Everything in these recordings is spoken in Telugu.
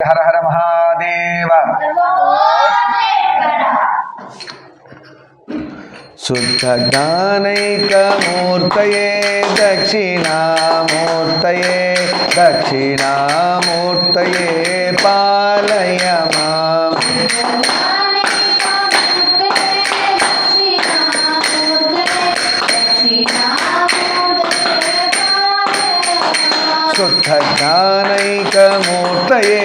హర హర మహాదేవ శుద్ధ జ్ఞానైకమూర్తయే దక్షిణామూర్తయే దక్షిణామూర్తయే శుద్ధ జ్ఞానైకమూర్తయే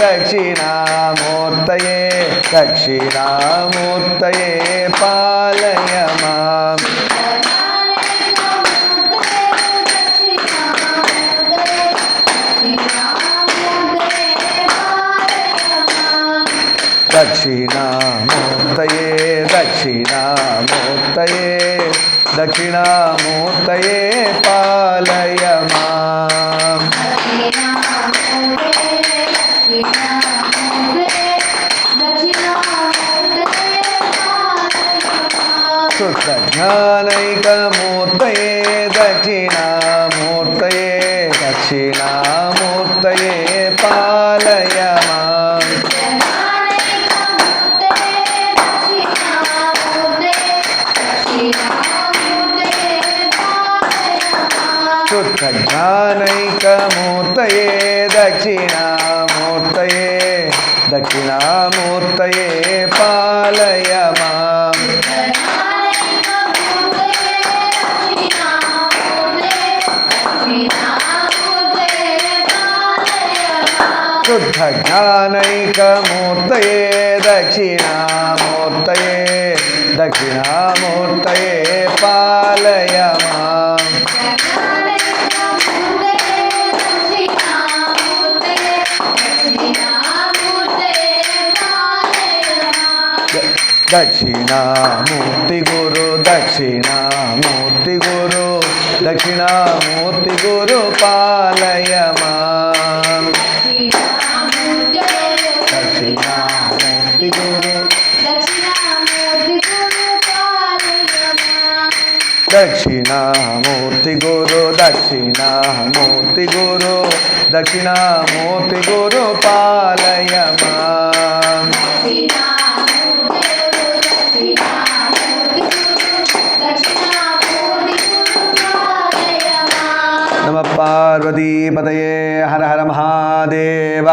దక్షిణామూర్తయే దక్షిణామూర్తయే పాలయ మాం. దక్షిణామూర్తయే దక్షిణామూర్తయే దక్షిణామూర్తయే పాలయ शुद्धज्ञानैकमूर्तये दक्षिणामूर्तये दक्षिणामूर्तये पालय माँ शुद्धज्ञानैकमूर्तये दक्षिणामूर्तये दक्षिणामूर्तये पालय माम्। శుద్ధ జ్ఞానైకమూర్తయే దక్షిణామూర్తయే దక్షిణామూర్తయే పాలయ మాం దక్షిణామూర్తి గురు దక్షిణామూర్తి గురు దక్షిణామూర్తి గురు దక్షిణామూర్తి గురు దక్షిణామూర్తి గురు పాలయమా. నమ పార్వతీపతయే హర హర మహాదేవ.